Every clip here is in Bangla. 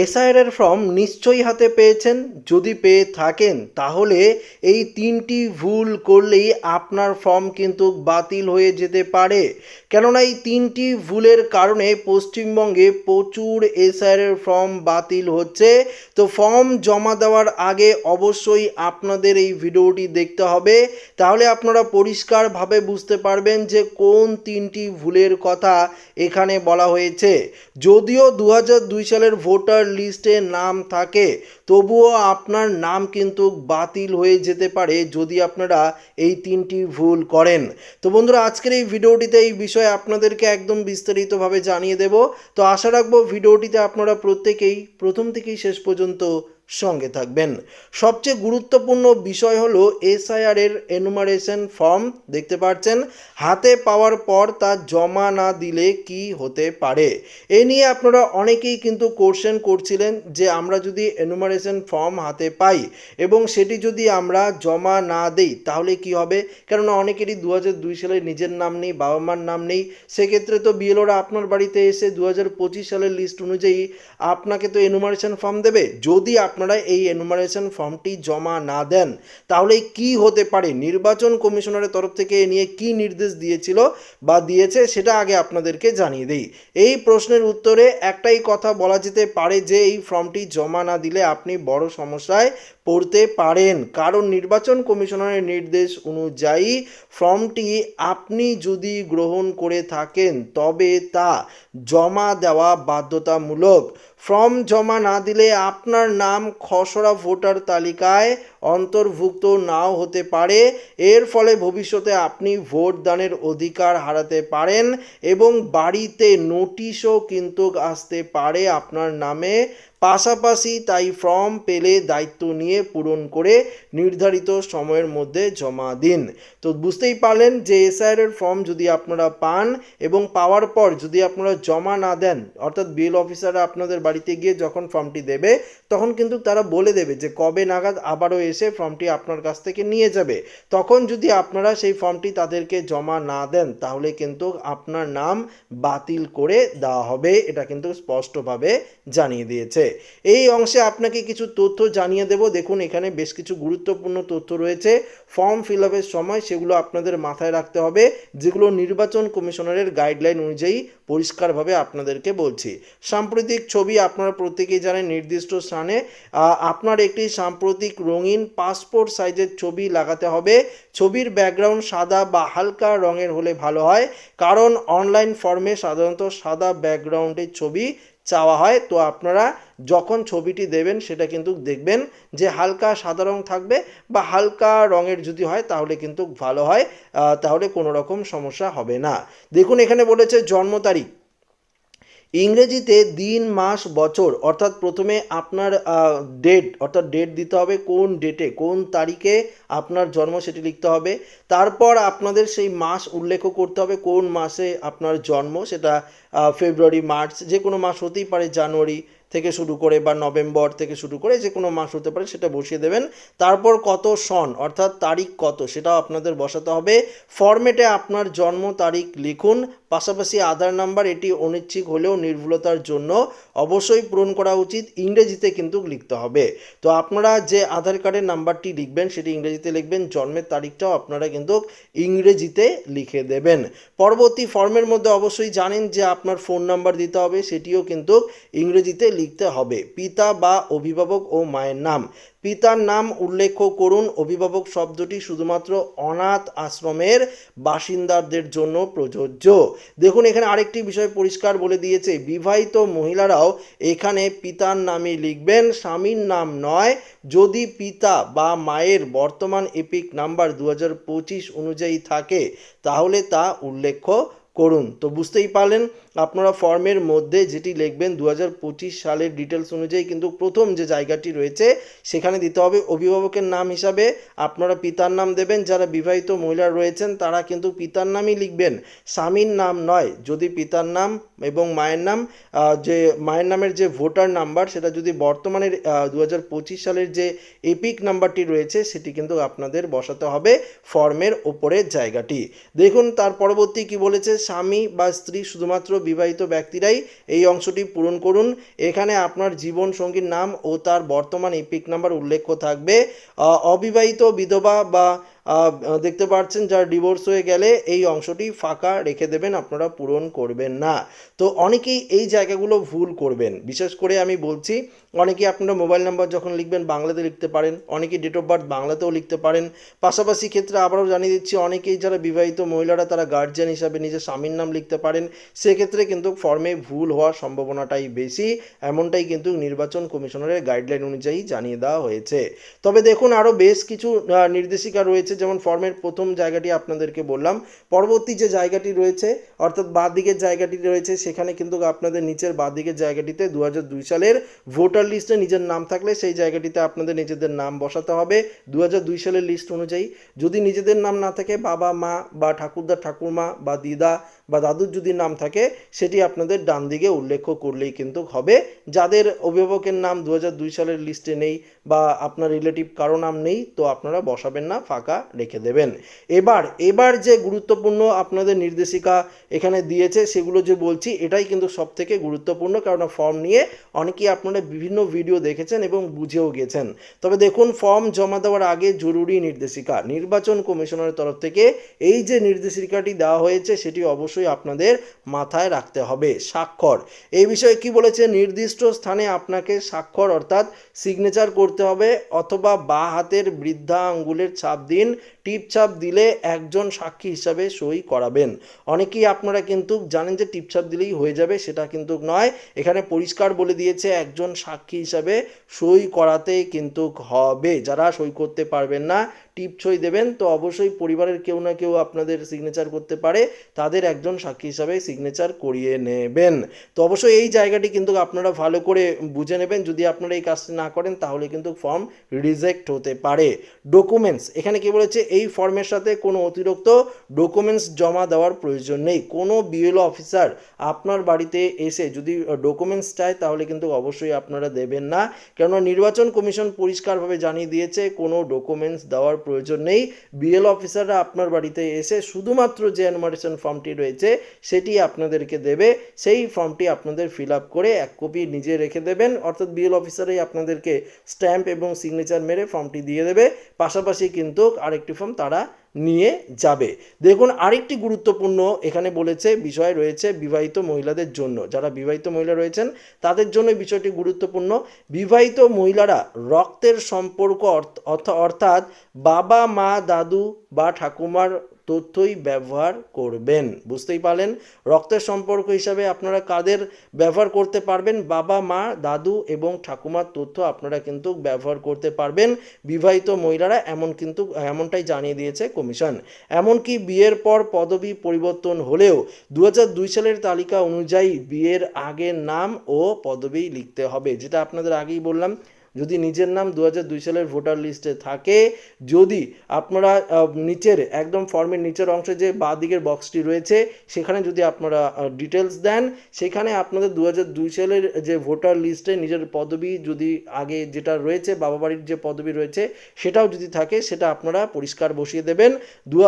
এসআইআর ফর্ম নিশ্চয়ই হাতে পেয়েছেন। যদি পেয়ে থাকেন, তাহলে এই তিনটি ভুল করলেই আপনার ফর্ম কিন্তু বাতিল হয়ে যেতে পারে। কেননা এই তিনটি ভুলের কারণে পশ্চিমবঙ্গে প্রচুর এসআইআর ফর্ম বাতিল হচ্ছে। তো ফর্ম জমা দেওয়ার আগে অবশ্যই আপনাদের এই ভিডিওটি দেখতে হবে। তাহলে আপনারা পরিষ্কারভাবে বুঝতে পারবেন যে কোন তিনটি ভুলের কথা এখানে বলা হয়েছে। যদিও দু সালের ভোটার লিস্টে নাম থাকে, তবুও আপনার নাম কিন্তু বাতিল হয়ে যেতে পারে যদি আপনারা এই তিনটি ভুল করেন। তো বন্ধুরা, আজকের এই ভিডিওটিতে এই বিষয়ে আপনাদেরকে একদম বিস্তারিতভাবে জানিয়ে দেব। তো আশা রাখব, ভিডিওটিতে আপনারা প্রত্যেকেই, প্রথম থেকেই শেষ পর্যন্ত সঙ্গে থাকবেন। সবচেয়ে গুরুত্বপূর্ণ বিষয় হলো এসআইআর এর এনুমারেশন ফর্ম দেখতে পাচ্ছেন হাতে পাওয়ার পর তা জমা না দিলে কি হতে পারে? এ নিয়ে আপনারা অনেকেই কিন্তু কোশ্চেন করছিলেন যে আমরা যদি এনুমারেশন ফর্ম হাতে পাই এবং সেটি যদি আমরা জমা না দেই, তাহলে কি হবে? কেননা অনেকেরই দু হাজার দুই সালে নিজের নাম নেই বাবা মার নাম নেই। সেক্ষেত্রে তো বিএলওরা আপনার বাড়িতে এসে দু হাজার পঁচিশ সালের লিস্ট অনুযায়ী আপনাকে তো এনুমারেশন ফর্ম দেবে। যদি আপনারা এই এনুমারেশন ফর্মটি জমা না দেন, তাহলে কি হতে পারে? নির্বাচন কমিশনারের তরফ থেকে এ নিয়ে কি নির্দেশ দিয়েছিল বা দিয়েছে সেটা আগে আপনাদেরকে জানিয়ে দিই। এই প্রশ্নের উত্তরে একটাই কথা বলা যেতে পারে যে, এই ফর্মটি জমা না দিলে আপনি বড় সমস্যায় পড়তে পারেন। কারণ নির্বাচন কমিশনারের নির্দেশ অনুযায়ী ফর্মটি আপনি যদি গ্রহণ করে থাকেন, তবে তা জমা দেওয়া বাধ্যতামূলক। ফর্ম জমা না দিলে আপনার নাম খসড়া ভোটার তালিকায় অন্তর্ভুক্ত নাও হতে পারে। এর ফলে ভবিষ্যতে আপনি ভোট দানের অধিকার হারাতে পারেন এবং বাড়িতে নোটিশও কিন্তু আসতে পারে আপনার নামে। পাশাপাশি তাই ফর্ম পেলে দায়িত্ব নিয়ে পূরণ করে নির্ধারিত সময়ের মধ্যে জমা দিন। তো বুঝতেই পারলেন যে এসআইআর এর ফর্ম যদি আপনারা পান এবং পাওয়ার পর যদি আপনারা জমা না দেন, অর্থাৎ বিএল অফিসাররা আপনাদের বাড়িতে গিয়ে যখন ফর্মটি দেবে, তখন কিন্তু তারা বলে দেবে যে কবে নাগাদ আবারও এসে ফর্মটি আপনার কাছ থেকে নিয়ে যাবে। তখন যদি আপনারা সেই ফর্মটি তাদেরকে জমা না দেন, তাহলে কিন্তু আপনার নাম বাতিল করে দেওয়া হবে। এটা কিন্তু স্পষ্টভাবে জানিয়ে দিয়েছে। এই অংশে আপনাকে কিছু তথ্য জানিয়ে দেব। দেখুন, এখানে বেশ কিছু গুরুত্বপূর্ণ তথ্য রয়েছে। ফর্ম ফিল আপের সময় সেগুলো আপনাদের মাথায় রাখতে হবে, যেগুলো নির্বাচন কমিশনারের গাইডলাইন অনুযায়ী পরিষ্কারভাবে আপনাদেরকে বলছি। সাম্প্রতিক ছবি আপনারা প্রত্যেকেই জানেন, নির্দিষ্ট স্থানে আপনার একটি সাম্প্রতিক রঙিন পাসপোর্ট সাইজের ছবি লাগাতে হবে। ছবির ব্যাকগ্রাউন্ড সাদা বা হালকা রঙের হলে ভালো হয়, কারণ অনলাইন ফর্মে সাধারণত সাদা ব্যাকগ্রাউন্ডের ছবি চাওয়া হয়। তো আপনারা যখন ছবিটি দেবেন, সেটা কিন্তু দেখবেন যে হালকা সাদা রং থাকবে বা হালকা রঙের যদি হয়, তাহলে কিন্তু ভালো হয় তাহলে কোনো রকম সমস্যা হবে না। দেখুন, এখানে বলেছে জন্ম তারিখ। ইংরেজিতে দিন, মাস, বছর, অর্থাৎ প্রথমে আপনার ডেট অর্থাৎ ডেট দিতে হবে কোন ডেটে কোন তারিখে আপনার জন্ম সেটি লিখতে হবে। তারপর আপনাদের সেই মাস উল্লেখ করতে হবে কোন মাসে আপনার জন্ম, সেটা ফেব্রুয়ারি মার্চ যে কোনো মাস হতেই পারে জানুয়ারি থেকে শুরু করে বা নভেম্বর থেকে শুরু করে যে কোনো মাস হতে পারে সেটা বসিয়ে দেবেন। তারপর কত সন, অর্থাৎ তারিখ কত, সেটাও আপনাদের বসাতে হবে। ফরম্যাটে আপনার জন্ম, তারিখ লিখুন পাশাপাশি আধার নাম্বার এটি অনিচ্ছিক হলেও নির্ভুলতার জন্য অবশ্যই পূরণ করা উচিত। ইংরেজিতে কিন্তু লিখতে হবে। তো আপনারা যে আধার কার্ডের নাম্বারটি লিখবেন, সেটি ইংরেজিতে লিখবেন। জন্মের তারিখটাও আপনারা কিন্তু ইংরেজিতে লিখে দেবেন। পরবর্তী ফর্মের মধ্যে অবশ্যই জানেন যে আপনার ফোন নাম্বার দিতে হবে, সেটিও কিন্তু ইংরেজিতে লিখতে হবে। পিতা বা অভিভাবক ও মায়ের নাম। পিতার নাম উল্লেখ করুন। অভিভাবক শব্দটি শুধুমাত্র অনাথ আশ্রমের বাসিন্দাদের জন্য প্রযোজ্য। দেখুন, এখানে আরেকটি বিষয় পরিষ্কার বলে দিয়েছে। বিবাহিত মহিলারাও এখানে পিতার নামে লিখবেন, স্বামীর নাম নয়। যদি পিতা বা মায়ের বর্তমান এপিক নাম্বার দু হাজার পঁচিশ অনুযায়ী থাকে, তাহলে তা উল্লেখ করুন। তো বুঝতেই পারলেন আপনারা ফর্মের মধ্যে যেটি লিখবেন দু হাজার পঁচিশ সালের ডিটেলস অনুযায়ী কিন্তু প্রথম যে জায়গাটি রয়েছে, সেখানে দিতে হবে অভিভাবকের নাম হিসাবে। আপনারা পিতার নাম দেবেন, যারা বিবাহিত মহিলা রয়েছেন, তারা কিন্তু পিতার নামই লিখবেন। স্বামীর নাম নয়, যদি পিতার নাম এবং মায়ের নাম যে মায়ের নামের যে ভোটার নাম্বার, সেটা যদি বর্তমানের দু হাজার পঁচিশ সালের যে এপিক নাম্বারটি রয়েছে, সেটি কিন্তু আপনাদের বসাতে হবে ফর্মের ওপরের জায়গাটি। দেখুন, তার পরবর্তী কি বলেছে, স্বামী বা স্ত্রী শুধুমাত্র বিবাহিত ব্যক্তিরাই এই অংশটি পূরণ করুন। এখানে আপনার জীবন সঙ্গীর নাম ও তার বর্তমান ইপিক নাম্বার উল্লেখ্য থাকবে। অবিবাহিত বিধবা বা দেখতে পাচ্ছেন যার ডিভোর্স হয়ে গেলে এই অংশটি ফাঁকা রেখে দেবেন, আপনারা পূরণ করবেন না। তো অনেকেই এই জায়গাগুলো ভুল করবেন। বিশেষ করে আমি বলছি, অনেকেই আপনারা মোবাইল নাম্বার যখন লিখবেন, বাংলাতে লিখতে পারেন, অনেকেই ডেট অফ বার্থ বাংলাতেও লিখতে পারেন। পাশাপাশি ক্ষেত্রে আবারও জানিয়ে দিচ্ছি, অনেকেই যারা বিবাহিত মহিলারা তারা গার্জিয়ান হিসাবে নিজের স্বামীর নাম লিখতে পারেন। সেক্ষেত্রে কিন্তু ফর্মে ভুল হওয়ার সম্ভাবনাটাই বেশি, এমনটাই কিন্তু নির্বাচন কমিশনারের গাইডলাইন অনুযায়ী জানিয়ে দেওয়া হয়েছে। তবে দেখুন, আরও বেশ কিছু নির্দেশিকা রয়েছে যেমন ফর্মের প্রথম জায়গাটি আপনাদেরকে বললাম। পরবর্তী যে জায়গাটি রয়েছে, অর্থাৎ বাঁ দিকের জায়গাটি রয়েছে, সেখানে কিন্তু আপনাদের নিচের বাঁ দিকের জায়গাটিতে দু হাজার দুই সালের ভোটার লিস্টে নিজের নাম থাকলে সেই জায়গাটিতে আপনাদের নিজেদের নাম বসাতে হবে। দু হাজার দুই সালের লিস্ট অনুযায়ী যদি নিজেদের নাম না থাকে, বাবা, মা বা ঠাকুরদা, ঠাকুরমা বা দিদা বা দাদুর যদি নাম থাকে, সেটি আপনাদের ডান দিকে উল্লেখ করলেই কিন্তু হবে। যাদের অভিভাবকের নাম দু সালের লিস্টে নেই বা আপনার রিলেটিভ কারও নাম নেই, তো আপনারা বসাবেন না, ফাঁকা রেখে দেবেন। এবার এবার যে গুরুত্বপূর্ণ আপনাদের নির্দেশিকা এখানে দিয়েছে, সেগুলো যে বলছি, এটাই কিন্তু সব থেকে গুরুত্বপূর্ণ কারণ ফর্ম নিয়ে অনেকেই আপনারা বিভিন্ন ভিডিও দেখেছেন এবং বুঝেও গেছেন। তবে দেখুন ফর্ম জমা দেওয়ার আগে জরুরি নির্দেশিকা। নির্বাচন কমিশনের তরফ থেকে এই যে নির্দেশিকাটি দেওয়া হয়েছে, সেটি অবশ্যই আপনাদের মাথায় রাখতে হবে। স্বাক্ষর। এই বিষয়ে কি বলেছে? নির্দিষ্ট স্থানে আপনাকে স্বাক্ষর অর্থাৎ সিগনেচার করতে হবে, অথবা বা হাতের বৃদ্ধা আঙ্গুলের ছাপ দিন টিপ ছাপ দিলে একজন সাক্ষী হিসাবে সই করাবেন। অনেকেই আপনারা কিন্তু জানেন যে টিপ ছাপ দিলেই হয়ে যাবে, সেটা কিন্তু নয়। এখানে পরিষ্কার বলে দিয়েছে, একজন সাক্ষী হিসাবে সই করাতে কিন্তু হবে। যারা সই করতে পারবেন না, টিপ সই দেবেন। তো অবশ্যই পরিবারের কেউ না কেউ আপনাদের সিগনেচার করতে পারে। তাদের একজন সাক্ষী হিসাবে সিগনেচার করিয়ে নেবেন। তো অবশ্যই এই জায়গাটি কিন্তু আপনারা ভালো করে বুঝে নেবেন। যদি আপনারা এই কাজটি না করেন, তাহলে কিন্তু ফর্ম রিজেক্ট হতে পারে। ডকুমেন্টস এখানে কি বলেছে এই ফর্মের সাথে কোনো অতিরিক্ত ডকুমেন্টস জমা দেওয়ার প্রয়োজন নেই। কোনো বিএলও অফিসার আপনার বাড়িতে এসে যদি ডকুমেন্টস চায়, তাহলে কিন্তু অবশ্যই আপনারা দেবেন না। কেননা নির্বাচন কমিশন পরিষ্কারভাবে জানিয়ে দিয়েছে, কোনো ডকুমেন্টস দেওয়ার প্রয়োজন নেই। বিএল অফিসাররা আপনার বাড়িতে এসে শুধুমাত্র যে অ্যানুমারেশন ফর্মটি রয়েছে, সেটি আপনাদেরকে দেবে। সেই ফর্মটি আপনাদের ফিল আপ করে এক কপি নিজে রেখে দেবেন। অর্থাৎ বিএল অফিসারই আপনাদেরকে স্ট্যাম্প এবং সিগনেচার মেরে ফর্মটি দিয়ে দেবে। পাশাপাশি কিন্তু আরেকটি ফর্ম তারা নিয়ে যাবে। দেখুন, আরেকটি গুরুত্বপূর্ণ এখানে বলেছে, বিষয় রয়েছে বিবাহিত মহিলাদের জন্য। যারা বিবাহিত মহিলা রয়েছেন, তাদের জন্য বিষয়টি গুরুত্বপূর্ণ। বিবাহিত মহিলারা রক্তের সম্পর্ক অর্থ- অর্থ- অর্থাৎ বাবা, মা, দাদু বা ঠাকুমার তথ্যই ব্যবহার করবেন। বুঝতেই পারলেন? রক্তের সম্পর্ক হিসাবে আপনারা কাদের ব্যবহার করতে পারবেন? বাবা, মা, দাদু এবং ঠাকুমার তথ্য আপনারা কিন্তু ব্যবহার করতে পারবেন। বিবাহিত মহিলারা এমন কিন্তু, এমনটাই জানিয়ে দিয়েছে কমিশন। এমনকি বিয়ের পর পদবি পরিবর্তন হলেও দু সালের তালিকা অনুযায়ী বিয়ের আগের নাম ও পদবি লিখতে হবে, যেটা আপনাদের আগেই বললাম। যদি নিজের নাম দু দুই সালের ভোটার লিস্টে থাকে, যদি আপনারা নিচের, একদম ফর্মের নিচের অংশে যে বাঁ দিকের বক্সটি রয়েছে, সেখানে যদি আপনারা ডিটেলস দেন, সেখানে আপনাদের দু দুই সালের যে ভোটার লিস্টে নিজের পদবি যদি আগে যেটা রয়েছে বাবা বাড়ির যে পদবি রয়েছে, সেটাও যদি থাকে, সেটা আপনারা পরিষ্কার বসিয়ে দেবেন। দু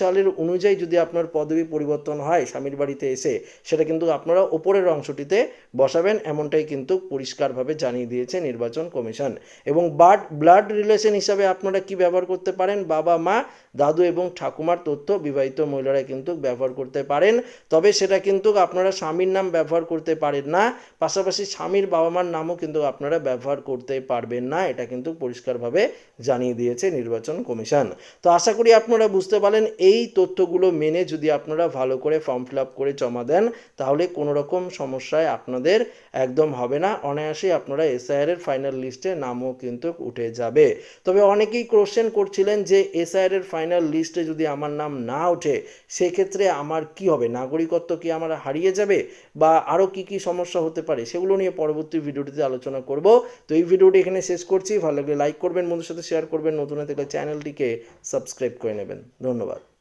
সালের অনুযায়ী যদি আপনার পদবি পরিবর্তন হয় স্বামীর বাড়িতে এসে, সেটা কিন্তু আপনারা ওপরের অংশটিতে বসাবেন, এমনটাই কিন্তু পরিষ্কারভাবে জানিয়ে দিয়েছে নির্বাচন কমিশন। এবং বার্ড, ব্লাড রিলেশন হিসাবে আপনারা কি ব্যবহার করতে পারেন? বাবা, মা, দাদু এবং ঠাকুমার তথ্য বিবাহিত মহিলারা কিন্তু ব্যবহার করতে পারেন। তবে সেটা কিন্তু আপনারা স্বামীর নাম ব্যবহার করতে পারেন না। পাশাপাশি স্বামীর বাবা মার নামও কিন্তু আপনারা ব্যবহার করতে পারবেন না। এটা কিন্তু পরিষ্কারভাবে জানিয়ে দিয়েছে নির্বাচন কমিশন। তো আশা করি আপনারা বুঝতে পারলেন, এই তথ্যগুলো মেনে যদি আপনারা ভালো করে ফর্ম ফিল আপ করে জমা দেন, তাহলে কোনো রকম সমস্যায় আপনাদের একদম হবে না। অনায়াসেই আপনারা এসআইআর এর ফাইনাল লিস্টে নামও কিন্তু উঠে যাবে। তবে অনেকেই কোশ্চেন করছিলেন যে এসআইআর এর ফাইনাল লিস্টে যদি আমার নাম না ওঠে, সেক্ষেত্রে আমার কি হবে? নাগরিকত্ব কি আমার হারিয়ে যাবে? বা আরও কি কি সমস্যা হতে পারে? সেগুলো নিয়ে পরবর্তী ভিডিওটিতে আলোচনা করব। তো এই ভিডিওটি এখানে শেষ করছি। ভালো লাগলে লাইক করবেন বন্ধুর সাথে শেয়ার করবেন। নতুন থেকে চ্যানেলটিকে সাবস্ক্রাইব করে নেবেন। ধন্যবাদ।